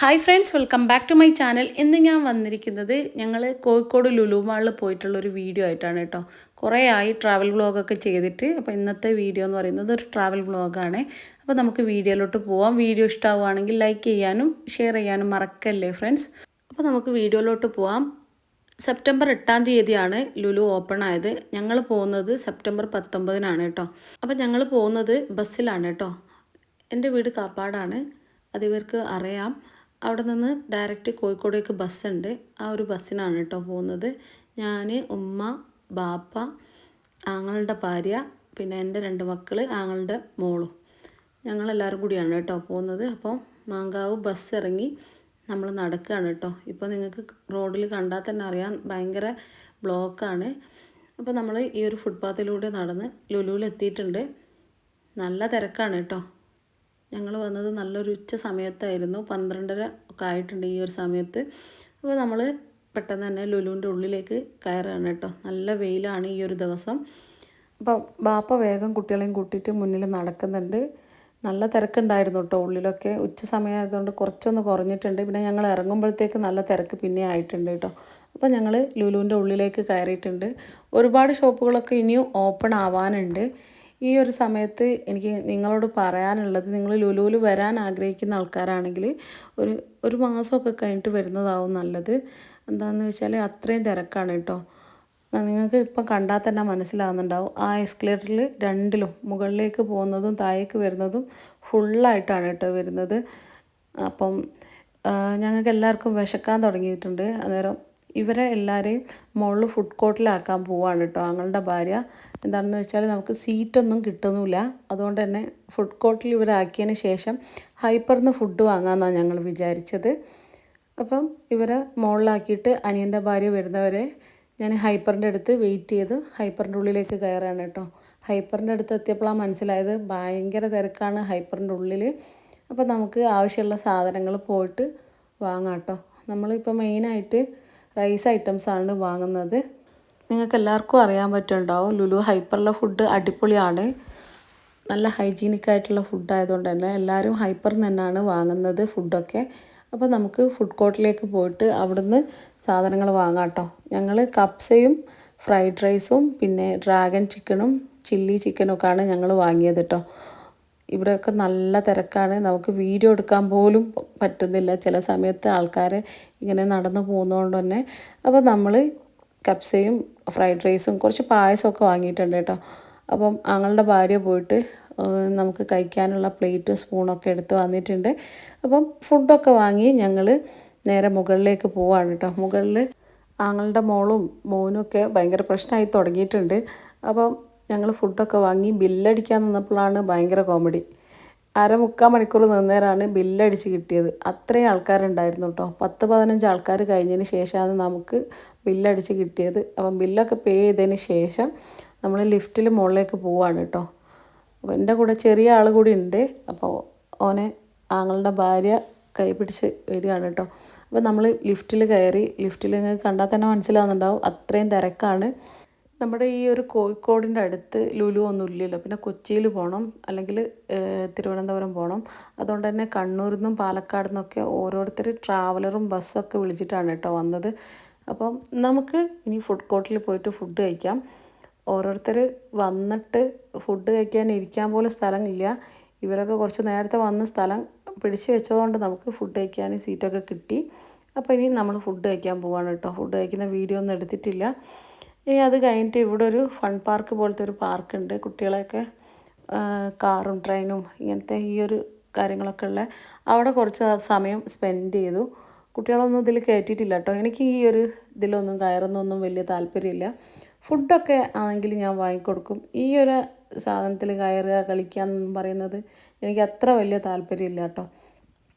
Hi friends welcome back to my channel ഇന്ന് ഞാൻ വന്നിരിക്കുന്നത് ഞങ്ങൾ കോഴിക്കോട് ലുലു മാളിൽ പോയിട്ടുള്ളൊരു വീഡിയോ ആയിട്ടാണ് കേട്ടോ കുറേ ആയി ട്രാവൽ വ്ളോഗൊക്കെ ചെയ്തിട്ട്. അപ്പോൾ ഇന്നത്തെ വീഡിയോ എന്ന് പറയുന്നത് ഒരു ട്രാവൽ വ്ളോഗാണ് അപ്പോൾ നമുക്ക് വീഡിയോയിലോട്ട് പോവാം. വീഡിയോ ഇഷ്ടമാവുകയാണെങ്കിൽ ലൈക്ക് ചെയ്യാനും ഷെയർ ചെയ്യാനും മറക്കല്ലേ ഫ്രണ്ട്സ് അപ്പോൾ നമുക്ക് വീഡിയോയിലോട്ട് പോവാം. സെപ്റ്റംബർ എട്ടാം തീയതിയാണ് ലുലു ഓപ്പൺ ആയത്. ഞങ്ങൾ പോകുന്നത് സെപ്റ്റംബർ പത്തൊമ്പതിനാണ് കേട്ടോ അപ്പോൾ ഞങ്ങൾ പോകുന്നത് ബസ്സിലാണ് കേട്ടോ എന്റെ വീട് കാപ്പാടാണ്. അത് ഇവർക്ക് അറിയാം. അവിടെ നിന്ന് ഡയറക്റ്റ് കോഴിക്കോടേക്ക് ബസ്സുണ്ട്. ആ ഒരു ബസ്സിനാണ് കേട്ടോ പോകുന്നത്. ഞാൻ ഉമ്മ ബാപ്പ ആങ്ങളുടെ ഭാര്യ പിന്നെ എന്റെ രണ്ട് മക്കൾ ആങ്ങളുടെ മോളും. ഞങ്ങളെല്ലാവരും കൂടിയാണ് കേട്ടോ പോകുന്നത്. അപ്പോൾ മാങ്കാവ് ബസ് ഇറങ്ങി നമ്മൾ നടക്കുകയാണ് കേട്ടോ. ഇപ്പോൾ നിങ്ങൾക്ക് റോഡിൽ കണ്ടാൽ തന്നെ അറിയാം ഭയങ്കര ബ്ലോക്കാണ്. അപ്പോൾ നമ്മൾ ഈ ഒരു ഫുട്പാത്തിലൂടെ നടന്ന് ലുലുവിൽ എത്തിയിട്ടുണ്ട് നല്ല തിരക്കാണ് കേട്ടോ. ഞങ്ങൾ വന്നത് നല്ലൊരു ഉച്ച സമയത്തായിരുന്നു. പന്ത്രണ്ടര ഒക്കെ ആയിട്ടുണ്ട് ഈ ഒരു സമയത്ത്. അപ്പോൾ നമ്മൾ പെട്ടെന്ന് തന്നെ ലുലുവിന്റെ ഉള്ളിലേക്ക് കയറുകയാണ് കേട്ടോ. നല്ല വെയിലാണ് ഈ ഒരു ദിവസം. അപ്പോൾ ബാപ്പ വേഗം കുട്ടികളെയും കൂട്ടിയിട്ട് മുന്നിൽ നടക്കുന്നുണ്ട്. നല്ല തിരക്കുണ്ടായിരുന്നു കേട്ടോ ഉള്ളിലൊക്കെ. ഉച്ച സമയമായതുകൊണ്ട് കുറച്ചൊന്ന് കുറഞ്ഞിട്ടുണ്ട്. പിന്നെ ഞങ്ങൾ ഇറങ്ങുമ്പോഴത്തേക്ക് നല്ല തിരക്ക് പിന്നെ ആയിട്ടുണ്ട് കേട്ടോ. അപ്പോൾ ഞങ്ങൾ ലുലുവിന്റെ ഉള്ളിലേക്ക് കയറിയിട്ടുണ്ട്. ഒരുപാട് ഷോപ്പുകളൊക്കെ ഇനിയും ഓപ്പൺ ആവാനുണ്ട്. ഈ ഒരു സമയത്ത് എനിക്ക് നിങ്ങളോട് പറയാനുള്ളത് നിങ്ങൾ ലുലുവിൽ വരാൻ ആഗ്രഹിക്കുന്ന ആൾക്കാരാണെങ്കിൽ ഒരു ഒരു മാസമൊക്കെ കഴിഞ്ഞിട്ട് വരുന്നതാവും നല്ലത്. എന്താണെന്ന് വെച്ചാൽ അത്രയും തിരക്കാണ് കേട്ടോ. നിങ്ങൾക്ക് ഇപ്പം കണ്ടാൽ തന്നെ മനസ്സിലാകുന്നുണ്ടാവും ആ എസ്കലേറ്ററിൽ രണ്ടിലും മുകളിലേക്ക് പോകുന്നതും താഴേക്ക് വരുന്നതും ഫുള്ളായിട്ടാണ് കേട്ടോ വരുന്നത്. അപ്പം ഞങ്ങൾക്ക് എല്ലാവർക്കും വിശക്കാൻ തുടങ്ങിയിട്ടുണ്ട്. അന്നേരം ഇവരെ എല്ലാവരെയും മുകളിൽ ഫുഡ് കോർട്ടിലാക്കാൻ പോവാണ് കേട്ടോ ഞങ്ങളുടെ ഭാര്യ. എന്താണെന്ന് വെച്ചാൽ നമുക്ക് സീറ്റൊന്നും കിട്ടുന്നില്ല. അതുകൊണ്ട് തന്നെ ഫുഡ് കോർട്ടിൽ ഇവരാക്കിയതിന് ശേഷം ഹൈപ്പറിന്ന് ഫുഡ് വാങ്ങാമെന്നാണ് ഞങ്ങൾ വിചാരിച്ചത്. അപ്പം ഇവരെ മുകളിലാക്കിയിട്ട് അനിയന്റെ ഭാര്യ വരുന്നവരെ ഞാൻ ഹൈപ്പറിന്റെ അടുത്ത് വെയിറ്റ് ചെയ്ത് ഹൈപ്പറിന്റെ ഉള്ളിലേക്ക് കയറാണ് കേട്ടോ ഹൈപ്പറിന്റെ അടുത്ത് എത്തിയപ്പോഴാണ് മനസ്സിലായത് ഭയങ്കര തിരക്കാണ് ഹൈപ്പറിന്റെ ഉള്ളിൽ അപ്പോൾ നമുക്ക് ആവശ്യമുള്ള സാധനങ്ങൾ പോയിട്ട് വാങ്ങാം കേട്ടോ നമ്മളിപ്പോൾ മെയിനായിട്ട് റൈസ് ഐറ്റംസാണ് വാങ്ങുന്നത്. നിങ്ങൾക്ക് എല്ലാവർക്കും അറിയാൻ പറ്റുന്നുണ്ടാവും. ലുലു ഹൈപ്പറിലെ ഫുഡ് അടിപൊളിയാണ്. നല്ല ഹൈജീനിക് ആയിട്ടുള്ള ഫുഡ് ആയതുകൊണ്ട് തന്നെ എല്ലാവരും ഹൈപ്പറിൽ നിന്നാണ് വാങ്ങുന്നത് ഫുഡൊക്കെ അപ്പോൾ നമുക്ക് ഫുഡ് കോർട്ടിലേക്ക് പോയിട്ട് അവിടുന്ന് സാധനങ്ങൾ വാങ്ങാം കേട്ടോ. ഞങ്ങൾ കപ്സയും ഫ്രൈഡ് റൈസും പിന്നെ ഡ്രാഗൺ ചിക്കനും ചില്ലി ചിക്കനും ഒക്കെയാണ് ഞങ്ങൾ വാങ്ങിയത് കേട്ടോ. ഇവിടെയൊക്കെ നല്ല തിരക്കാണ്. നമുക്ക് വീഡിയോ എടുക്കാൻ പോലും പറ്റുന്നില്ല. ചില സമയത്ത് ആൾക്കാർ ഇങ്ങനെ നടന്നു പോകുന്നതുകൊണ്ട് തന്നെ. അപ്പോൾ നമ്മൾ കപ്സയും ഫ്രൈഡ് റൈസും കുറച്ച് പായസമൊക്കെ വാങ്ങിയിട്ടുണ്ട് കേട്ടോ. അപ്പം ആങ്ങളുടെ ഭാര്യ പോയിട്ട് നമുക്ക് കഴിക്കാനുള്ള പ്ലേറ്റും സ്പൂണൊക്കെ എടുത്ത് വന്നിട്ടുണ്ട്. അപ്പം ഫുഡൊക്കെ വാങ്ങി ഞങ്ങൾ നേരെ മുകളിലേക്ക് പോവാണ് കേട്ടോ. മുകളിൽ ആങ്ങളുടെ മോളും മോനും ഒക്കെ ഭയങ്കര പ്രശ്നമായി തുടങ്ങിയിട്ടുണ്ട്. അപ്പം ഞങ്ങൾ ഫുഡൊക്കെ വാങ്ങി ബില്ലടിക്കാൻ നിന്നപ്പോഴാണ് ഭയങ്കര കോമഡി അര മുക്കാൽ മണിക്കൂർ നിന്നേരാണ് ബില്ലടിച്ച് കിട്ടിയത്. അത്രയും ആൾക്കാരുണ്ടായിരുന്നു കേട്ടോ പത്ത് പതിനഞ്ച് ആൾക്കാർ കഴിഞ്ഞതിന് ശേഷമാണ് നമുക്ക് ബില്ലടിച്ച് കിട്ടിയത്. അപ്പം ബില്ലൊക്കെ പേ ചെയ്തതിന് ശേഷം നമ്മൾ ലിഫ്റ്റിൽ മുകളിലേക്ക് പോവാണ് കേട്ടോ അപ്പോൾ എന്റെ കൂടെ ചെറിയ ആൾ കൂടി ഉണ്ട്. അപ്പോൾ ഓനെ ആങ്ങളുടെ ഭാര്യ കൈ പിടിച്ച് വരികയാണ് കേട്ടോ അപ്പോൾ നമ്മൾ ലിഫ്റ്റിൽ കയറി ലിഫ്റ്റിൽ കണ്ടാൽ തന്നെ മനസ്സിലാവുന്നുണ്ടാവും. അത്രയും തിരക്കാണ്. നമ്മുടെ ഈ ഒരു കോഴിക്കോടിന്റെ അടുത്ത് ലുലു ഒന്നും ഇല്ലല്ലോ. പിന്നെ കൊച്ചിയിൽ പോകണം അല്ലെങ്കിൽ തിരുവനന്തപുരം പോകണം അതുകൊണ്ട് തന്നെ കണ്ണൂരിൽ നിന്നും പാലക്കാട് നിന്നൊക്കെ ഓരോരുത്തർ ട്രാവലറും ബസ്സൊക്കെ വിളിച്ചിട്ടാണ് കേട്ടോ വന്നത്. അപ്പം നമുക്ക് ഇനി ഫുഡ് കോർട്ടിൽ പോയിട്ട് ഫുഡ് കഴിക്കാം. ഓരോരുത്തർ വന്നിട്ട് ഫുഡ് കഴിക്കാൻ ഇരിക്കാൻ പോലും സ്ഥലമില്ല. ഇവരൊക്കെ കുറച്ച് നേരത്തെ വന്ന സ്ഥലം പിടിച്ച് വെച്ചതുകൊണ്ട് നമുക്ക് ഫുഡ് കഴിക്കാൻ സീറ്റൊക്കെ കിട്ടി. അപ്പോൾ ഇനി നമ്മൾ ഫുഡ് കഴിക്കാൻ പോവാണ് കേട്ടോ. ഫുഡ് കഴിക്കുന്ന വീഡിയോ ഒന്നും എടുത്തിട്ടില്ല. ഇനി അത് കഴിഞ്ഞിട്ട് ഇവിടെ ഒരു ഫൺ പാർക്ക് പോലത്തെ ഒരു പാർക്കുണ്ട് കുട്ടികളെയൊക്കെ കാറും ട്രെയിനും ഇങ്ങനത്തെ ഈ ഒരു കാര്യങ്ങളൊക്കെ ഉള്ള അവിടെ കുറച്ച് സമയം സ്പെൻഡ് ചെയ്തു. കുട്ടികളൊന്നും ഇതിൽ കയറ്റിയിട്ടില്ല കേട്ടോ. എനിക്ക് ഈ ഒരു ഇതിലൊന്നും കയറുന്നൊന്നും വലിയ താല്പര്യമില്ല. ഫുഡൊക്കെ ആണെങ്കിൽ ഞാൻ വാങ്ങിക്കൊടുക്കും. ഈ ഒരു സാധനത്തിൽ കയറുക കളിക്കുക എന്ന് പറയുന്നത് എനിക്ക് അത്ര വലിയ താല്പര്യമില്ല കേട്ടോ.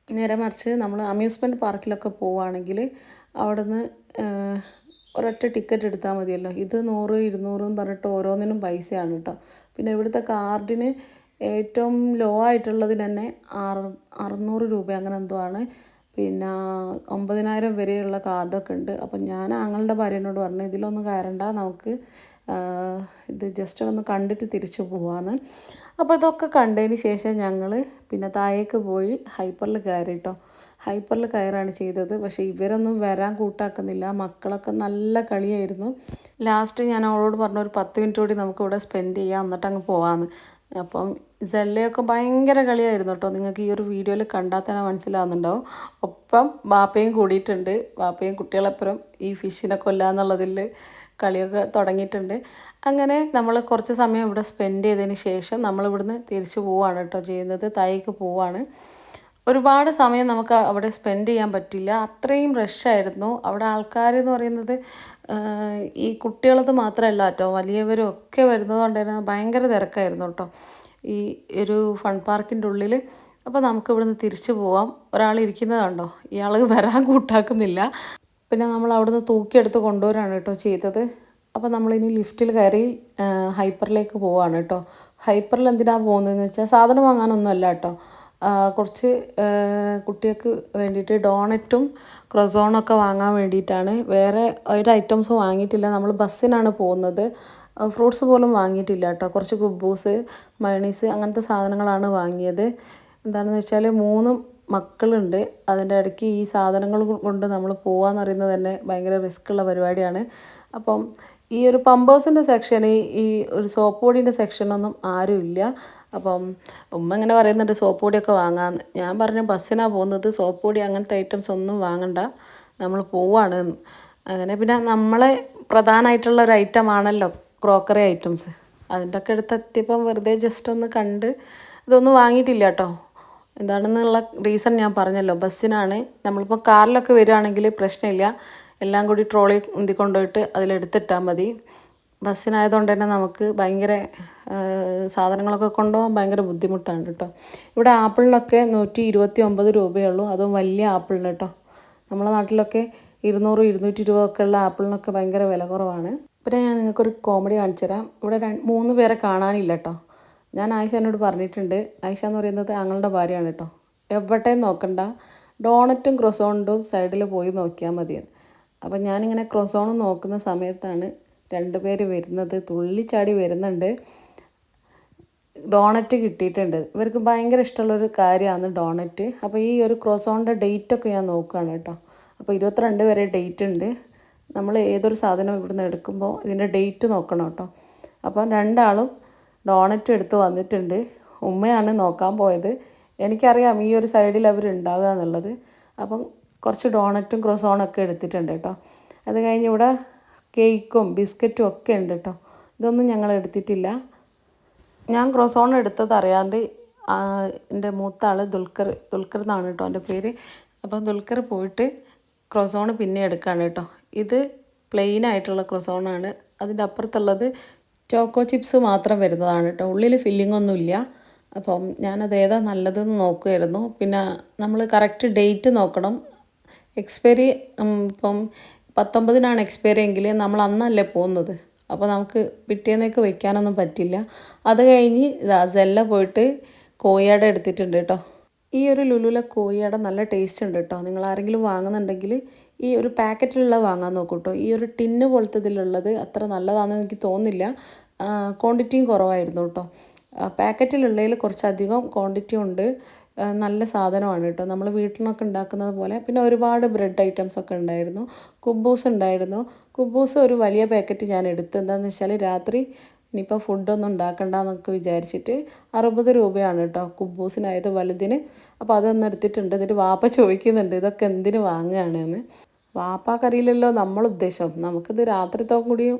നേരെ മറിച്ച് നമ്മൾ അമ്യൂസ്മെന്റ് പാർക്കിലൊക്കെ പോവുകയാണെങ്കിൽ അവിടുന്ന് ഒരൊറ്റ ടിക്കറ്റ് എടുത്താൽ മതിയല്ലോ. ഇത് നൂറ് ഇരുന്നൂറ് എന്ന് പറഞ്ഞിട്ട് ഓരോന്നിനും പൈസയാണ് കേട്ടോ പിന്നെ ഇവിടുത്തെ കാർഡിന് ഏറ്റവും ലോ ആയിട്ടുള്ളതിന് തന്നെ അറു അറുന്നൂറ് രൂപ അങ്ങനെ എന്തോ ആണ്. പിന്നെ ഒമ്പതിനായിരം വരെയുള്ള കാർഡൊക്കെ ഉണ്ട്. അപ്പം ഞാൻ ആങ്ങളുടെ ഭാര്യനോട് പറഞ്ഞു ഇതിലൊന്നും കയറണ്ട നമുക്ക് ഇത് ജസ്റ്റ് ഒന്ന് കണ്ടിട്ട് തിരിച്ചു പോവാന്ന്. അപ്പോൾ ഇതൊക്കെ കണ്ടതിന് ശേഷം ഞങ്ങൾ പിന്നെ താഴേക്ക് പോയി ഹൈപ്പറിൽ കയറി കേട്ടോ ഹൈപ്പറിൽ കയറാണ് ചെയ്തത്. പക്ഷേ ഇവരൊന്നും വരാൻ കൂട്ടാക്കുന്നില്ല. മക്കളൊക്കെ നല്ല കളിയായിരുന്നു. ലാസ്റ്റ് ഞാൻ അവളോട് പറഞ്ഞു ഒരു പത്ത് മിനിറ്റ് കൂടി നമുക്ക് ഇവിടെ സ്പെൻഡ് ചെയ്യാം. എന്നിട്ട് അങ്ങ് പോകാമെന്ന് അപ്പം സെല്ലയൊക്കെ ഭയങ്കര കളിയായിരുന്നു കേട്ടോ. നിങ്ങൾക്ക് ഈ ഒരു വീഡിയോയിൽ കണ്ടാൽ തന്നെ മനസ്സിലാവുന്നുണ്ടാവും. ഒപ്പം ബാപ്പയും കൂടിയിട്ടുണ്ട്. ബാപ്പയും കുട്ടികളപ്പുറം ഈ ഫിഷിനെ കൊല്ലാന്നുള്ളതിൽ കളിയൊക്കെ തുടങ്ങിയിട്ടുണ്ട്. അങ്ങനെ നമ്മൾ കുറച്ച് സമയം ഇവിടെ സ്പെൻഡ് ചെയ്തതിന് ശേഷം നമ്മളിവിടുന്ന് തിരിച്ച് പോവാണ് കേട്ടോ ചെയ്യുന്നത്. തായക്ക് പോവാണ്. ഒരുപാട് സമയം നമുക്ക് അവിടെ സ്പെൻഡ് ചെയ്യാൻ പറ്റില്ല. അത്രയും റഷായിരുന്നു അവിടെ ആൾക്കാർ എന്ന് പറയുന്നത് ഈ കുട്ടികളത് മാത്രമല്ല കേട്ടോ. വലിയവരും ഒക്കെ വരുന്നത് കൊണ്ടായിരുന്നു ഭയങ്കര തിരക്കായിരുന്നു കേട്ടോ. ഈ ഒരു ഫൺ പാർക്കിന്റെ ഉള്ളിൽ അപ്പോൾ നമുക്ക് ഇവിടുന്ന് തിരിച്ചു പോവാം. ഒരാൾ ഇരിക്കുന്നത് കണ്ടോ? ഇയാൾ വരാൻ കൂട്ടാക്കുന്നില്ല. പിന്നെ നമ്മൾ അവിടുന്ന് തൂക്കിയെടുത്ത് കൊണ്ടുവരാണ് കേട്ടോ ചെയ്തത്. അപ്പോൾ നമ്മളിനി ലിഫ്റ്റിൽ കയറി ഹൈപ്പറിലേക്ക് പോവാണ് കേട്ടോ. ഹൈപ്പറിൽ എന്തിനാണ് പോകുന്നതെന്ന് വെച്ചാൽ സാധനം വാങ്ങാനൊന്നുമല്ല കേട്ടോ. കുറച്ച് കുട്ടികൾക്ക് വേണ്ടിയിട്ട് ഡോണറ്റും ക്രൊസോണൊക്കെ വാങ്ങാൻ വേണ്ടിയിട്ടാണ്. വേറെ ഒരു ഐറ്റംസും വാങ്ങിയിട്ടില്ല. നമ്മൾ ബസ്സിനാണ് പോകുന്നത്. ഫ്രൂട്ട്സ് പോലും വാങ്ങിയിട്ടില്ല കേട്ടോ. കുറച്ച് കുബൂസ് മയണീസ് അങ്ങനത്തെ സാധനങ്ങളാണ് വാങ്ങിയത്. എന്താണെന്ന് വെച്ചാൽ മൂന്ന് മക്കളുണ്ട്. അതിന്റെ ഇടയ്ക്ക് ഈ സാധനങ്ങൾ കൊണ്ട് നമ്മൾ പോകാമെന്ന് പറയുന്നത് തന്നെ ഭയങ്കര റിസ്ക് ഉള്ള പരിപാടിയാണ്. അപ്പം ഈ ഒരു പമ്പേഴ്സിന്റെ സെക്ഷന് ഈ ഒരു സോപ്പ് പൊടിന്റെ സെക്ഷനൊന്നും ആരുമില്ല. അപ്പം ഉമ്മ ഇങ്ങനെ പറയുന്നുണ്ട് സോപ്പ് പൊടിയൊക്കെ വാങ്ങാമെന്ന് ഞാൻ പറഞ്ഞു ബസ്സിനാണ് പോകുന്നത് സോപ്പ് പൊടി അങ്ങനത്തെ ഐറ്റംസ് ഒന്നും വാങ്ങണ്ട നമ്മൾ പോവാണ്. അങ്ങനെ പിന്നെ നമ്മളെ പ്രധാനമായിട്ടുള്ള ഒരു ഐറ്റം ആണല്ലോ ക്രോക്കറി ഐറ്റംസ് അതിന്റെ ഒക്കെ അടുത്ത് എത്തിയപ്പം വെറുതെ ജസ്റ്റ് ഒന്ന് കണ്ട് ഇതൊന്നും വാങ്ങിയിട്ടില്ല കേട്ടോ എന്താണെന്നുള്ള റീസൺ ഞാൻ പറഞ്ഞല്ലോ ബസ്സിനാണ്. നമ്മളിപ്പോൾ കാറിലൊക്കെ വരികയാണെങ്കിൽ പ്രശ്നമില്ല. എല്ലാം കൂടി ട്രോളി ഉന്തി കൊണ്ടുപോയിട്ട് അതിലെടുത്തിട്ടാൽ മതി. ബസ്സിനായതുകൊണ്ട് തന്നെ നമുക്ക് ഭയങ്കര സാധനങ്ങളൊക്കെ കൊണ്ടുപോകാൻ ഭയങ്കര ബുദ്ധിമുട്ടാണ് കേട്ടോ. ഇവിടെ ആപ്പിളിനൊക്കെ നൂറ്റി ഇരുപത്തി ഒമ്പത് രൂപയുള്ളൂ. അതും വലിയ ആപ്പിളിന് കേട്ടോ. നമ്മളെ നാട്ടിലൊക്കെ ഇരുന്നൂറ് ഇരുന്നൂറ്റി ഒക്കെ ഉള്ള ആപ്പിളിനൊക്കെ ഭയങ്കര വില കുറവാണ്. പിന്നെ ഞാൻ നിങ്ങൾക്കൊരു കോമഡി കാണിച്ചു തരാം. ഇവിടെ മൂന്ന് പേരെ കാണാനില്ല കേട്ടോ. ഞാൻ ആയിഷ എന്നോട് പറഞ്ഞിട്ടുണ്ട്. ആയിഷ എന്ന് പറയുന്നത് ആങ്ങളുടെ ഭാര്യയാണ് കേട്ടോ. എവിടെയും നോക്കണ്ട. ഡോണറ്റും ക്രൊസോണ്ടും സൈഡിൽ പോയി നോക്കിയാൽ മതിയെന്ന്. അപ്പം ഞാനിങ്ങനെ ക്രൊസോൺ നോക്കുന്ന സമയത്താണ് രണ്ട് പേര് വരുന്നത് തുള്ളിച്ചാടി വരുന്നുണ്ട്. ഡോണറ്റ് കിട്ടിയിട്ടുണ്ട്. ഇവർക്ക് ഭയങ്കര ഇഷ്ടമുള്ളൊരു കാര്യമാണ് ഡോണറ്റ്. അപ്പോൾ ഈ ഒരു ക്രോസോണിന്റെ ഡേറ്റൊക്കെ ഞാൻ നോക്കുകയാണ് കേട്ടോ. അപ്പോൾ ഇരുപത്തിരണ്ട് വരെ ഡേറ്റ് ഉണ്ട്. നമ്മൾ ഏതൊരു സാധനം ഇവിടുന്ന് എടുക്കുമ്പോൾ ഇതിന്റെ ഡേറ്റ് നോക്കണം കേട്ടോ. അപ്പം രണ്ടാളും ഡോണറ്റ് എടുത്ത് വന്നിട്ടുണ്ട്. ഉമ്മയാണ് നോക്കാൻ പോയത്. എനിക്കറിയാം ഈ ഒരു സൈഡിൽ അവർ ഉണ്ടാകുക എന്നുള്ളത്. അപ്പം കുറച്ച് ഡോണറ്റും ക്രോസോണൊക്കെ എടുത്തിട്ടുണ്ട് കേട്ടോ. അത് കഴിഞ്ഞ് ഇവിടെ കേക്കും ബിസ്ക്കറ്റും ഒക്കെ ഉണ്ട് കേട്ടോ. ഇതൊന്നും ഞങ്ങൾ എടുത്തിട്ടില്ല. ഞാൻ ക്രോസോൺ എടുത്തത് അറിയാണ്ട് എന്റെ മൂത്ത ആൾ ദുൽഖർ ദുൽഖർ എന്നാണ് കേട്ടോ എന്റെ പേര്. അപ്പം ദുൽഖർ പോയിട്ട് ക്രോസോൺ പിന്നെ എടുക്കുകയാണ് കേട്ടോ. ഇത് പ്ലെയിൻ ആയിട്ടുള്ള ക്രോസോണാണ് അതിന്റെ അപ്പുറത്തുള്ളത് ചോക്കോ ചിപ്സ് മാത്രം വരുന്നതാണ് കേട്ടോ. ഉള്ളിൽ ഫില്ലിംഗ് ഒന്നുമില്ല അപ്പം ഞാനത് ഏതാ നല്ലതെന്ന് നോക്കുമായിരുന്നു പിന്നെ നമ്മൾ കറക്റ്റ് ഡേറ്റ് നോക്കണം. എക്സ്പയറി ഇപ്പം പത്തൊമ്പതിനാണ് എക്സ്പയറി എങ്കിൽ നമ്മൾ അന്നല്ലേ പോകുന്നത് അപ്പോൾ നമുക്ക് പിറ്റേന്നേക്ക് വയ്ക്കാനൊന്നും പറ്റില്ല. അത് കഴിഞ്ഞ് സെല്ല പോയിട്ട് കോഴിയാട എടുത്തിട്ടുണ്ട് കേട്ടോ ഈ ഒരു ലുലുല കോഴിയാട നല്ല ടേസ്റ്റ് ഉണ്ട് കേട്ടോ നിങ്ങൾ ആരെങ്കിലും വാങ്ങുന്നുണ്ടെങ്കിൽ ഈ ഒരു പാക്കറ്റിലുള്ള വാങ്ങാൻ നോക്കൂ കേട്ടോ ഈ ഒരു ടിന്ന് പോലത്തെ ഇതിലുള്ളത് അത്ര നല്ലതാണെന്ന് എനിക്ക് തോന്നില്ല ക്വാണ്ടിറ്റിയും കുറവായിരുന്നു കേട്ടോ പാക്കറ്റിലുള്ളതിൽ കുറച്ചധികം ക്വാണ്ടിറ്റി ഉണ്ട്. നല്ല സാധനമാണ് കേട്ടോ. നമ്മൾ വീട്ടിൽ നിന്നൊക്കെ ഉണ്ടാക്കുന്നത് പോലെ. പിന്നെ ഒരുപാട് ബ്രെഡ് ഐറ്റംസ് ഒക്കെ ഉണ്ടായിരുന്നു. കുബൂസ് ഉണ്ടായിരുന്നു. കുബൂസ് ഒരു വലിയ പാക്കറ്റ് ഞാൻ എടുത്തു എന്താണെന്ന് വെച്ചാൽ രാത്രി ഇനിയിപ്പോൾ ഫുഡൊന്നും ഉണ്ടാക്കണ്ടെന്നൊക്കെ വിചാരിച്ചിട്ട് അറുപത് രൂപയാണ് കേട്ടോ കുബൂസിനായത് വലുതിന്. അപ്പോൾ അതൊന്നും എടുത്തിട്ടുണ്ട്. എന്നിട്ട് വാപ്പ ചോദിക്കുന്നുണ്ട് ഇതൊക്കെ എന്തിന് വാങ്ങുകയാണ് എന്ന് വാപ്പാക്കറിയില്ലല്ലോ നമ്മൾ ഉദ്ദേശം. നമുക്കിത് രാത്രിത്തോടും കൂടിയും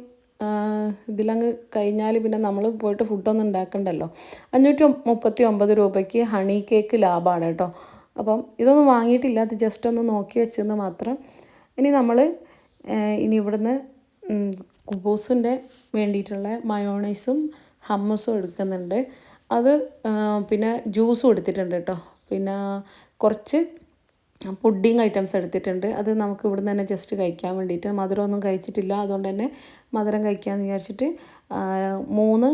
ഇതിലങ്ങ് കഴിഞ്ഞാൽ പിന്നെ നമ്മൾ പോയിട്ട് ഫുഡൊന്നും ഉണ്ടാക്കണ്ടല്ലോ. അഞ്ഞൂറ്റി മുപ്പത്തി ഒമ്പത് രൂപയ്ക്ക് ഹണി കേക്ക് ലാഭമാണ് കേട്ടോ. അപ്പം ഇതൊന്നും വാങ്ങിയിട്ടില്ല അത് ജസ്റ്റ് ഒന്ന് നോക്കി വെച്ചെന്ന് മാത്രം. ഇനി നമ്മൾ ഇനി ഇവിടുന്ന് കുബൂസിന്റെ വേണ്ടിയിട്ടുള്ള മയോണൈസും ഹമ്മസും എടുക്കുന്നുണ്ട്. അത് പിന്നെ ജ്യൂസും എടുത്തിട്ടുണ്ട് കേട്ടോ. പിന്നെ കുറച്ച് പുഡിങ് ഐറ്റംസ് എടുത്തിട്ടുണ്ട്. അത് നമുക്ക് ഇവിടുന്ന് തന്നെ ജസ്റ്റ് കഴിക്കാൻ വേണ്ടിയിട്ട്. മധുരമൊന്നും കഴിച്ചിട്ടില്ല. അതുകൊണ്ട് തന്നെ മധുരം കഴിക്കാമെന്ന് വിചാരിച്ചിട്ട് മൂന്ന്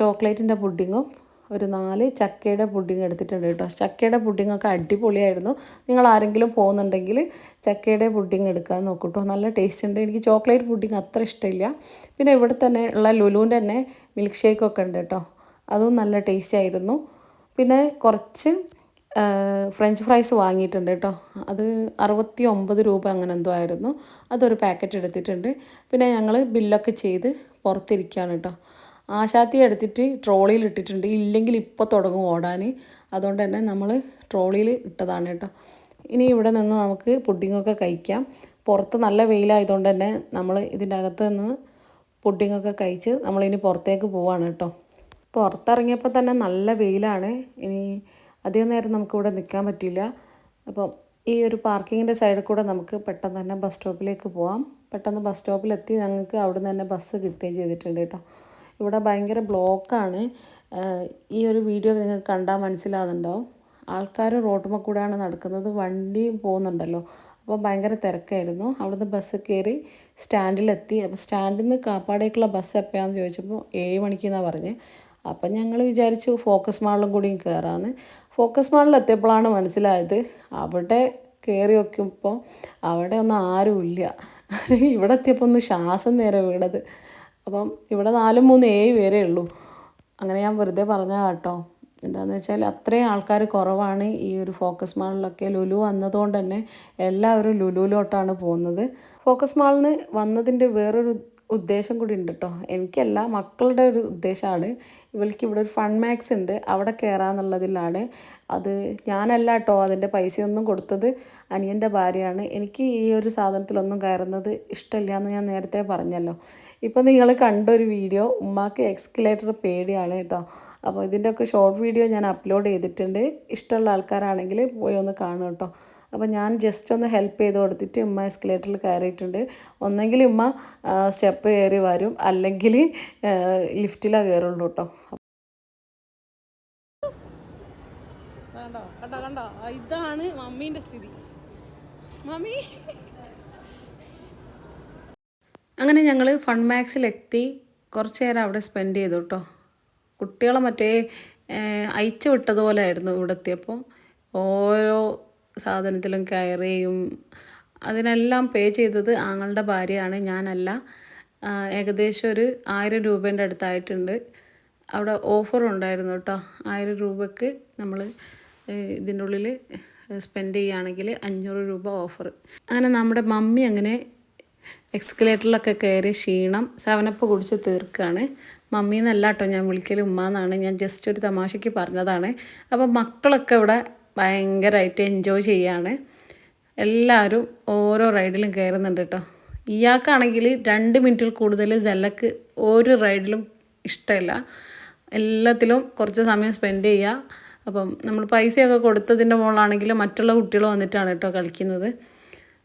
ചോക്ലേറ്റിന്റെ പുഡിങ്ങും ഒരു നാല് ചക്കയുടെ പുഡിങ് എടുത്തിട്ടുണ്ട് കേട്ടോ. ചക്കയുടെ പുഡിങ്ങൊക്കെ അടിപൊളിയായിരുന്നു. നിങ്ങൾ ആരെങ്കിലും പോകുന്നുണ്ടെങ്കിൽ ചക്കയുടെ പുഡിങ് എടുക്കാൻ നോക്കൂ കേട്ടോ നല്ല ടേസ്റ്റ് ഉണ്ട്. എനിക്ക് ചോക്ലേറ്റ് പുഡിങ് അത്ര ഇഷ്ടമില്ല. പിന്നെ ഇവിടെ തന്നെ ഉള്ള ലുലുവിന്റെ തന്നെ മിൽക്ക് ഷേക്കൊക്കെ ഉണ്ട് കേട്ടോ. അതും നല്ല ടേസ്റ്റ് ആയിരുന്നു. പിന്നെ കുറച്ച് ഫ്രഞ്ച് ഫ്രൈസ് വാങ്ങിയിട്ടുണ്ട് കേട്ടോ. അത് അറുപത്തി ഒമ്പത് രൂപ അങ്ങനെ എന്തോ ആയിരുന്നു. അതൊരു പാക്കറ്റ് എടുത്തിട്ടുണ്ട്. പിന്നെ ഞങ്ങൾ ബില്ലൊക്കെ ചെയ്ത് പുറത്തിരിക്കുകയാണ് കേട്ടോ. ആശാത്തി എടുത്തിട്ട് ട്രോളിയിൽ ഇട്ടിട്ടുണ്ട്. ഇല്ലെങ്കിൽ ഇപ്പോൾ തുടങ്ങും ഓടാൻ. അതുകൊണ്ട് തന്നെ നമ്മൾ ട്രോളിയിൽ ഇട്ടതാണ് കേട്ടോ. ഇനി ഇവിടെ നിന്ന് നമുക്ക് പുഡിങ്ങൊക്കെ കഴിക്കാം. പുറത്ത് നല്ല വെയിലായതുകൊണ്ട് തന്നെ നമ്മൾ ഇതിന്റെ അകത്ത് നിന്ന് പുഡിങ്ങൊക്കെ കഴിച്ച് നമ്മളിനി പുറത്തേക്ക് പോവാണ് കേട്ടോ. പുറത്തിറങ്ങിയപ്പോൾ തന്നെ നല്ല വെയിലാണ്. ഇനി അധികം നേരം നമുക്കിവിടെ നിൽക്കാൻ പറ്റില്ല അപ്പം ഈ ഒരു പാർക്കിങ്ങിന്റെ സൈഡിൽ കൂടെ നമുക്ക് പെട്ടെന്ന് തന്നെ ബസ് സ്റ്റോപ്പിലേക്ക് പോവാം. പെട്ടെന്ന് ബസ് സ്റ്റോപ്പിലെത്തി ഞങ്ങൾക്ക് അവിടെ നിന്ന് തന്നെ ബസ് കിട്ടുകയും ചെയ്തിട്ടുണ്ട് കേട്ടോ. ഇവിടെ ഭയങ്കര ബ്ലോക്കാണ്. ഈ ഒരു വീഡിയോ നിങ്ങൾക്ക് കണ്ടാൽ മനസ്സിലാകുന്നുണ്ടാവും ആൾക്കാർ റോഡുമ്മ കൂടെയാണ് നടക്കുന്നത്. വണ്ടി പോകുന്നുണ്ടല്ലോ. അപ്പോൾ ഭയങ്കര തിരക്കായിരുന്നു. അവിടുന്ന് ബസ് കയറി സ്റ്റാൻഡിലെത്തി. അപ്പോൾ സ്റ്റാൻഡിൽ നിന്ന് കാപ്പാടേക്കുള്ള ബസ് എപ്പോഴാണെന്ന് ചോദിച്ചപ്പോൾ ഏഴ് മണിക്കെന്നാണ് പറഞ്ഞത്. അപ്പം ഞങ്ങൾ വിചാരിച്ചു ഫോക്കസ് മാളിലും കൂടി കയറാമെന്ന് ഫോക്കസ് മാളിൽ എത്തിയപ്പോഴാണ് മനസ്സിലായത്. അവിടെ കയറി നോക്കിയപ്പോൾ അവിടെ ഒന്നും ആരുമില്ല ഇവിടെ എത്തിയപ്പോൾ ഒന്ന് ശ്വാസം നേരെ വീണത്. അപ്പം ഇവിടെ നാലും മൂന്ന് ഏഴ് പേരേ ഉള്ളൂ. അങ്ങനെ ഞാൻ വെറുതെ പറഞ്ഞതാ കേട്ടോ. എന്താണെന്ന് വെച്ചാൽ അത്രയും ആൾക്കാർ കുറവാണ് ഈ ഒരു ഫോക്കസ് മാളിലൊക്കെ ലുലു വന്നതുകൊണ്ട് തന്നെ എല്ലാവരും ലുലുവിലോട്ടാണ് പോകുന്നത്. ഫോക്കസ് മാളിൽ നിന്ന് വന്നതിന്റെ വേറൊരു ഉദ്ദേശം കൂടി ഉണ്ട് കേട്ടോ എനിക്കല്ല മക്കളുടെ ഒരു ഉദ്ദേശമാണ് ഇവൾക്ക് ഇവിടെ ഒരു ഫണ്ട് മാക്സ് ഉണ്ട്. അവിടെ കയറാന്നുള്ളതിലാണ് അത് ഞാനല്ല കേട്ടോ അതിന്റെ പൈസയൊന്നും കൊടുത്തത്. അനിയന്റെ ഭാര്യയാണ്. എനിക്ക് ഈ ഒരു സാധനത്തിലൊന്നും കയറുന്നത് ഇഷ്ടമില്ല എന്ന് ഞാൻ നേരത്തെ പറഞ്ഞല്ലോ. ഇപ്പോൾ നിങ്ങൾ കണ്ട ഒരു വീഡിയോ ഉമ്മാക്ക് എക്സ്കലേറ്റർ പേടിയാണ് കേട്ടോ അപ്പോൾ ഇതിന്റെയൊക്കെ ഷോർട്ട് വീഡിയോ ഞാൻ അപ്ലോഡ് ചെയ്തിട്ടുണ്ട്. ഇഷ്ടമുള്ള ആൾക്കാരാണെങ്കിൽ പോയി ഒന്ന് കാണും കേട്ടോ അപ്പോൾ ഞാൻ ജസ്റ്റ് ഒന്ന് ഹെൽപ്പ് ചെയ്ത് കൊടുത്തിട്ട് ഉമ്മ എസ്കലേറ്ററിൽ കയറിയിട്ടുണ്ട്. ഒന്നെങ്കിൽ ഉമ്മ സ്റ്റെപ്പ് കയറി വരും. അല്ലെങ്കിൽ ലിഫ്റ്റിലാണ് കയറുള്ളൂ കേട്ടോ കണ്ടോ കണ്ടോ കണ്ടോ? ഇതാണ് മമ്മീന്റെ സ്ഥിതി. മമ്മി. അങ്ങനെ ഞങ്ങൾ ഫൺ മാക്സിലെത്തി കുറച്ച് നേരം അവിടെ സ്പെൻഡ് ചെയ്തു കേട്ടോ കുട്ടികളെ മറ്റേ അയച്ചു വിട്ടതുപോലെ ആയിരുന്നു ഇവിടെ എത്തിയപ്പോൾ ഓരോ സാധനത്തിലും കയറിയും. അതിനെല്ലാം പേ ചെയ്തത് ആങ്ങളുടെ ഭാര്യയാണ്. ഞാനല്ല. ഏകദേശം ഒരു ആയിരം രൂപേന്റെ അടുത്തായിട്ടുണ്ട്. അവിടെ ഓഫർ ഉണ്ടായിരുന്നു കേട്ടോ. ആയിരം രൂപയ്ക്ക് നമ്മൾ ഇതിന്റെ ഉള്ളിൽ സ്പെൻഡ് ചെയ്യുകയാണെങ്കിൽ അഞ്ഞൂറ് രൂപ ഓഫർ. അങ്ങനെ നമ്മുടെ മമ്മി അങ്ങനെ എക്സ്കലേറ്ററിലൊക്കെ കയറി ക്ഷീണം സെവനപ്പ് കുടിച്ച് തീർക്കുകയാണ്. മമ്മി എന്നല്ല കേട്ടോ ഞാൻ വിളിക്കൽ ഉമ്മ എന്നാണ് ഞാൻ ജസ്റ്റ് ഒരു തമാശയ്ക്ക് പറഞ്ഞതാണ്. അപ്പോൾ മക്കളൊക്കെ ഇവിടെ ഭയങ്കരമായിട്ട് എൻജോയ് ചെയ്യാണ്. എല്ലാവരും ഓരോ റൈഡിലും കയറുന്നുണ്ട് കേട്ടോ ഇയാൾക്കാണെങ്കിൽ രണ്ട് മിനിറ്റിൽ കൂടുതൽ ജലക്ക് ഒരു റൈഡിലും ഇഷ്ടമില്ല. എല്ലാത്തിലും കുറച്ച് സമയം സ്പെൻഡ് ചെയ്യുക അപ്പം നമ്മൾ പൈസയൊക്കെ കൊടുത്തതിന്റെ മുകളിലാണെങ്കിൽ മറ്റുള്ള കുട്ടികൾ വന്നിട്ടാണ് കേട്ടോ കളിക്കുന്നത്.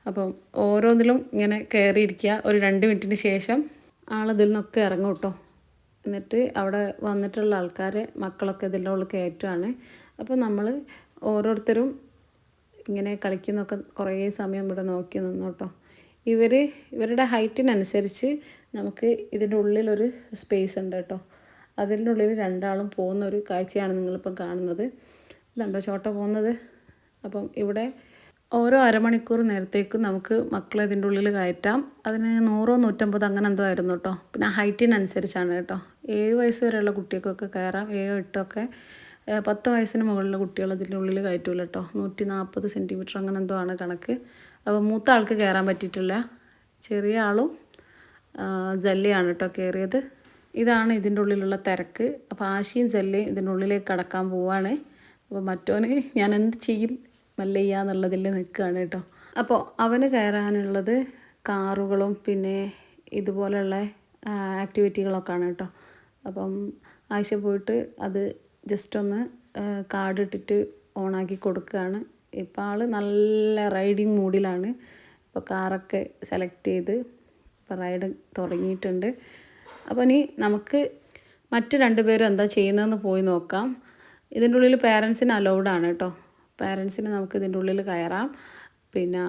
അപ്പം ഓരോന്നിലും ഇങ്ങനെ കയറിയിരിക്കുക. ഒരു രണ്ട് മിനിറ്റിന് ശേഷം ആളതിൽ നിന്നൊക്കെ ഇറങ്ങും കേട്ടോ എന്നിട്ട് അവിടെ വന്നിട്ടുള്ള ആൾക്കാരെ മക്കളൊക്കെ ഇതിന്റെ ഉള്ളിൽ കയറ്റുകയാണ് അപ്പോൾ നമ്മൾ ഓരോരുത്തരും ഇങ്ങനെ കളിക്കുന്നൊക്കെ കുറേ സമയം ഇവിടെ നോക്കി നിന്നു കേട്ടോ. ഇവർ ഇവരുടെ ഹൈറ്റിനനുസരിച്ച് നമുക്ക് ഇതിന്റെ ഉള്ളിലൊരു സ്പേസ് ഉണ്ട് കേട്ടോ. അതിന്റെ ഉള്ളിൽ രണ്ടാളും പോകുന്ന ഒരു കാഴ്ചയാണ് നിങ്ങളിപ്പം കാണുന്നത്. ഇതുണ്ടോ ചോട്ട പോകുന്നത്? അപ്പം ഇവിടെ ഓരോ അരമണിക്കൂർ നേരത്തേക്കും നമുക്ക് മക്കളെ ഇതിന്റെ ഉള്ളിൽ കയറ്റാം. അതിന് നൂറോ നൂറ്റമ്പത് അങ്ങനെ എന്തോ ആയിരുന്നു കേട്ടോ. പിന്നെ ഹൈറ്റിനനുസരിച്ചാണ് കേട്ടോ. ഏഴ് വയസ്സ് വരെയുള്ള കുട്ടികൾക്കൊക്കെ കയറാം. ഏഴോ എട്ടോ ഒക്കെ പത്ത് വയസ്സിന് മുകളിലുള്ള കുട്ടികൾ അതിന്റെ ഉള്ളിൽ കയറ്റൂല കേട്ടോ നൂറ്റി നാൽപ്പത് സെന്റിമീറ്റർ അങ്ങനെ എന്തോ ആണ് കണക്ക്. അപ്പോൾ മൂത്ത ആൾക്ക് കയറാൻ പറ്റിയിട്ടില്ല. ചെറിയ ആളും ജല്ലിയാണ് കേട്ടോ കയറിയത് ഇതാണ് ഇതിന്റെ ഉള്ളിലുള്ള തിരക്ക്. അപ്പോൾ ആശയും ജല്ലയും ഇതിന്റെ ഉള്ളിലേക്ക് കടക്കാൻ പോവാണ്. അപ്പോൾ മറ്റോന് ഞാൻ എന്ത് ചെയ്യും? മല്ലയ്യ എന്നുള്ളതിൽ നിൽക്കുകയാണ് കേട്ടോ അപ്പോൾ അവന് കയറാനുള്ളത് കാറുകളും പിന്നെ ഇതുപോലെയുള്ള ആക്ടിവിറ്റികളൊക്കെയാണ് കേട്ടോ അപ്പം ആഴ്ച പോയിട്ട് അത് ജസ്റ്റ് ഒന്ന് കാർഡ് ഇട്ടിട്ട് ഓണാക്കി കൊടുക്കുകയാണ് ഇപ്പോൾ ആൾ നല്ല റൈഡിങ് മൂഡിലാണ്. ഇപ്പോൾ കാറൊക്കെ സെലക്ട് ചെയ്ത് ഇപ്പോൾ റൈഡ് തുടങ്ങിയിട്ടുണ്ട്. അപ്പോൾ ഇനി നമുക്ക് മറ്റ് രണ്ടുപേരും എന്താ ചെയ്യുന്നതെന്ന് പോയി നോക്കാം. ഇതിന്റെ ഉള്ളിൽ പേരൻസിന് അലൗഡാണ് കേട്ടോ പേരൻസിന് നമുക്ക് ഇതിന്റെ ഉള്ളിൽ കയറാം. പിന്നെ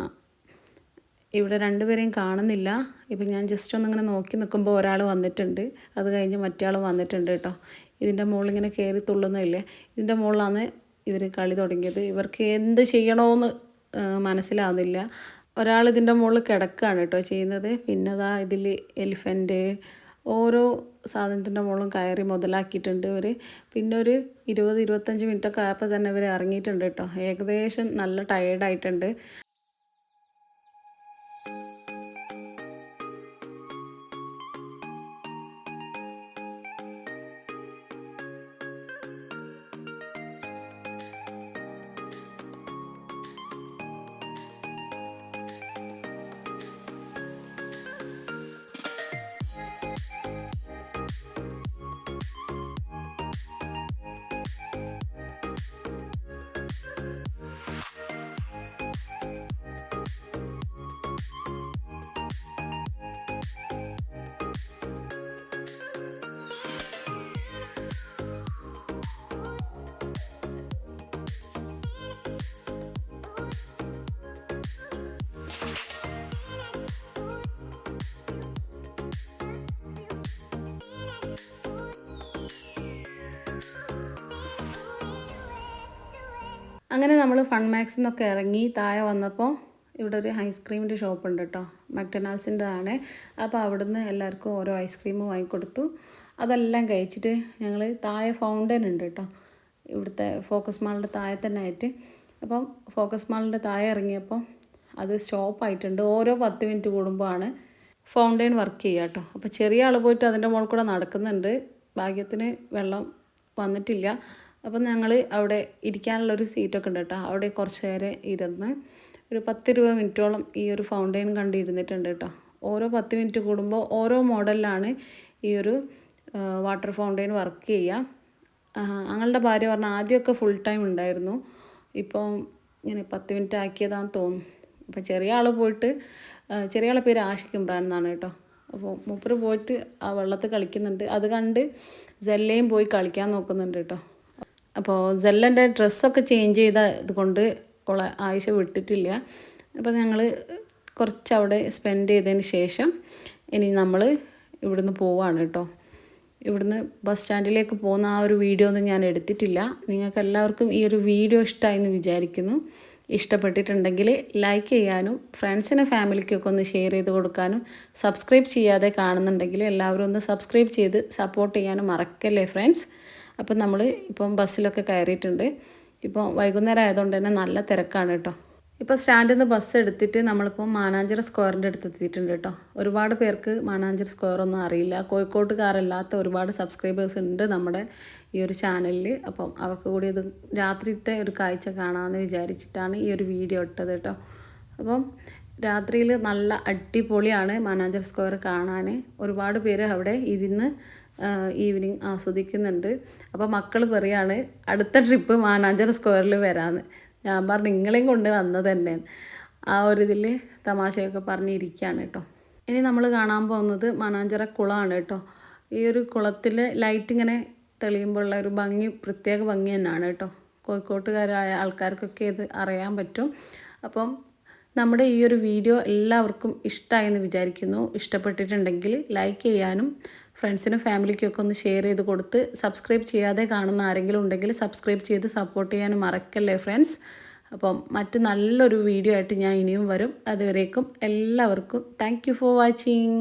ഇവിടെ രണ്ടുപേരെയും കാണുന്നില്ല. ഇപ്പം ഞാൻ ജസ്റ്റ് ഒന്നിങ്ങനെ നോക്കി നിൽക്കുമ്പോൾ ഒരാൾ വന്നിട്ടുണ്ട്. അത് കഴിഞ്ഞ് മറ്റേ വന്നിട്ടുണ്ട് കേട്ടോ ഇതിന്റെ മുകളിൽ ഇങ്ങനെ കയറി തുള്ളുന്നില്ലേ ഇതിന്റെ മുകളിലാണ് ഇവർ കളി തുടങ്ങിയത്. ഇവർക്ക് എന്ത് ചെയ്യണമെന്ന് മനസ്സിലാവുന്നില്ല. ഒരാൾ ഇതിന്റെ മുകളിൽ കിടക്കുകയാണ് കേട്ടോ ചെയ്യുന്നത്. പിന്നെ അതാ ഇതിൽ എലിഫന്റ് ഓരോ സാധനത്തിന്റെ മുകളിലും കയറി മുതലാക്കിയിട്ടുണ്ട് ഇവർ പിന്നെ ഒരു ഇരുപത് ഇരുപത്തഞ്ച് മിനിറ്റൊക്കെ ആയപ്പോൾ തന്നെ ഇവർ ഇറങ്ങിയിട്ടുണ്ട് കേട്ടോ. ഏകദേശം നല്ല ടയേർഡായിട്ടുണ്ട് അങ്ങനെ നമ്മൾ ഫൺ മാക്സിൽ നിന്നൊക്കെ ഇറങ്ങി താഴെ വന്നപ്പോൾ ഇവിടെ ഒരു ഐസ്ക്രീമിന്റെ ഷോപ്പ് ഉണ്ട് കേട്ടോ. മക്ഡൊണാൾഡ്സിന്റെ ആണ് അപ്പോൾ അവിടുന്ന് എല്ലാവർക്കും ഓരോ ഐസ്ക്രീം വാങ്ങിക്കൊടുത്തു. അതെല്ലാം കഴിച്ചിട്ട് ഞങ്ങൾ താഴെ ഫൗണ്ടൻ ഉണ്ട് കേട്ടോ. ഇവിടുത്തെ ഫോക്കസ് മാളിന്റെ താഴെ തന്നെ ആയിട്ട്. അപ്പം ഫോക്കസ് മാളിന്റെ താഴെ ഇറങ്ങിയപ്പോൾ അത് സ്റ്റോപ്പായിട്ടുണ്ട് ഓരോ പത്ത് മിനിറ്റ് കൂടുമ്പോഴാണ് ഫൗണ്ടൈൻ വർക്ക് ചെയ്യുക കേട്ടോ. അപ്പോൾ ചെറിയ ആൾ പോയിട്ട് അതിന്റെ മുകളിൽ കൂടെ നടക്കുന്നുണ്ട്. ഭാഗ്യത്തിന് വെള്ളം വന്നിട്ടില്ല. അപ്പം ഞങ്ങൾ അവിടെ ഇരിക്കാനുള്ള ഇരിക്കാനുള്ളൊരു സീറ്റൊക്കെ ഉണ്ട് കേട്ടോ. അവിടെ കുറച്ച് നേരം ഇരുന്ന് ഒരു പത്ത് ഇരുപത് മിനിറ്റോളം ഈ ഒരു ഫൗണ്ടെയിൻ കണ്ട് ഇരുന്നിട്ടുണ്ട് കേട്ടോ. ഓരോ പത്ത് മിനിറ്റ് കൂടുമ്പോൾ ഓരോ മോഡലിലാണ് ഈ ഒരു വാട്ടർ ഫൗണ്ടെയിൻ വർക്ക് ചെയ്യുക ഞങ്ങളുടെ ഭാര്യ പറഞ്ഞ ആദ്യമൊക്കെ ഫുൾ ടൈം ഉണ്ടായിരുന്നു. ഇപ്പം ഇങ്ങനെ പത്ത് മിനിറ്റ് ആക്കിയതാന്ന് തോന്നുന്നു. അപ്പം ചെറിയ ആൾ പോയിട്ട് ചെറിയ ആളെ പേര് ആഷിക് ഇമ്രാൻ എന്നാണ് കേട്ടോ. അപ്പോൾ മൂപ്പര് പോയിട്ട് ആ വെള്ളത്തിൽ കളിക്കുന്നുണ്ട്. അത് കണ്ട് ജെല്ലയും പോയി കളിക്കാൻ നോക്കുന്നുണ്ട് കേട്ടോ. അപ്പോൾ ജെല്ലന്റെ ഡ്രസ്സൊക്കെ ചേഞ്ച് ചെയ്ത ഇതുകൊണ്ട് ഓളെ ആയിഷ വിട്ടിട്ടില്ല. അപ്പോൾ ഞങ്ങൾ കുറച്ച് അവിടെ സ്പെൻഡ് ചെയ്തതിന് ശേഷം ഇനി നമ്മൾ ഇവിടുന്ന് പോവാണ് കേട്ടോ ഇവിടുന്ന് ബസ് സ്റ്റാൻഡിലേക്ക് പോകുന്ന ആ ഒരു വീഡിയോ ഒന്നും ഞാൻ എടുത്തിട്ടില്ല. നിങ്ങൾക്ക് എല്ലാവർക്കും ഈ ഒരു വീഡിയോ ഇഷ്ടമായി എന്ന് വിചാരിക്കുന്നു. ഇഷ്ടപ്പെട്ടിട്ടുണ്ടെങ്കിൽ ലൈക്ക് ചെയ്യാനും ഫ്രണ്ട്സിനും ഫാമിലിക്കൊക്കെ ഒന്ന് ഷെയർ ചെയ്ത് കൊടുക്കാനും സബ്സ്ക്രൈബ് ചെയ്യാതെ കാണുന്നുണ്ടെങ്കിൽ എല്ലാവരും ഒന്ന് സബ്സ്ക്രൈബ് ചെയ്ത് സപ്പോർട്ട് ചെയ്യാനും മറക്കല്ലേ ഫ്രണ്ട്സ് അപ്പം നമ്മൾ ഇപ്പം ബസ്സിലൊക്കെ കയറിയിട്ടുണ്ട്. ഇപ്പോൾ വൈകുന്നേരം ആയതുകൊണ്ട് തന്നെ നല്ല തിരക്കാണ് കേട്ടോ. ഇപ്പോൾ സ്റ്റാൻഡിൽ നിന്ന് ബസ് എടുത്തിട്ട് നമ്മളിപ്പോൾ മാനാഞ്ചിറ സ്ക്വയറിന്റെ അടുത്ത് എത്തിയിട്ടുണ്ട് കേട്ടോ. ഒരുപാട് പേർക്ക് മാനാഞ്ചിറ സ്ക്വയർ ഒന്നും അറിയില്ല. കോഴിക്കോട്ടുകാരല്ലാത്ത ഒരുപാട് സബ്സ്ക്രൈബേഴ്സ് ഉണ്ട് നമ്മുടെ ഈ ഒരു ചാനലിൽ അപ്പം അവർക്ക് കൂടി ഇത് രാത്രിത്തെ ഒരു കാഴ്ച കാണാമെന്ന് വിചാരിച്ചിട്ടാണ് ഈ ഒരു വീഡിയോ ഇട്ടത് കേട്ടോ. അപ്പം രാത്രിയിൽ നല്ല അടിപൊളിയാണ് മാനാഞ്ചർ സ്ക്വയർ കാണാൻ ഒരുപാട് പേര് അവിടെ ഇരുന്ന് ഈവനിങ് ആസ്വദിക്കുന്നുണ്ട്. അപ്പോൾ മക്കൾ പറയാണ് അടുത്ത ട്രിപ്പ് മാനാഞ്ചിറ സ്ക്വയറിൽ വരാമെന്ന് ഞാൻ പറഞ്ഞു നിങ്ങളെയും കൊണ്ട് വന്നത് തന്നെ ആ ഒരു ഇതിൽ തമാശയൊക്കെ പറഞ്ഞിരിക്കുകയാണ് കേട്ടോ. ഇനി നമ്മൾ കാണാൻ പോകുന്നത് മാനാഞ്ചിറ കുളമാണ് കേട്ടോ. ഈ ഒരു കുളത്തിൽ ലൈറ്റ് ഇങ്ങനെ തെളിയുമ്പോഴുള്ള ഒരു ഭംഗി പ്രത്യേക ഭംഗി തന്നെയാണ് കേട്ടോ. കോഴിക്കോട്ടുകാരായ ആൾക്കാർക്കൊക്കെ ഇത് അറിയാൻ പറ്റും. അപ്പം നമ്മുടെ ഈ ഒരു വീഡിയോ എല്ലാവർക്കും ഇഷ്ടമായെന്ന് വിചാരിക്കുന്നു. ഇഷ്ടപ്പെട്ടിട്ടുണ്ടെങ്കിൽ ലൈക്ക് ചെയ്യാനും ഫ്രണ്ട്സിനും ഫാമിലിക്കും ഒക്കെ ഒന്ന് ഷെയർ ചെയ്ത് കൊടുത്ത് സബ്സ്ക്രൈബ് ചെയ്യാതെ കാണുന്ന ആരെങ്കിലും ഉണ്ടെങ്കിൽ സബ്സ്ക്രൈബ് ചെയ്ത് സപ്പോർട്ട് ചെയ്യാനും മറക്കല്ലേ ഫ്രണ്ട്സ്? അപ്പം മറ്റ് നല്ലൊരു വീഡിയോ ആയിട്ട് ഞാൻ ഇനിയും വരും. അതുവരേക്കും എല്ലാവർക്കും താങ്ക് ഫോർ വാച്ചിങ്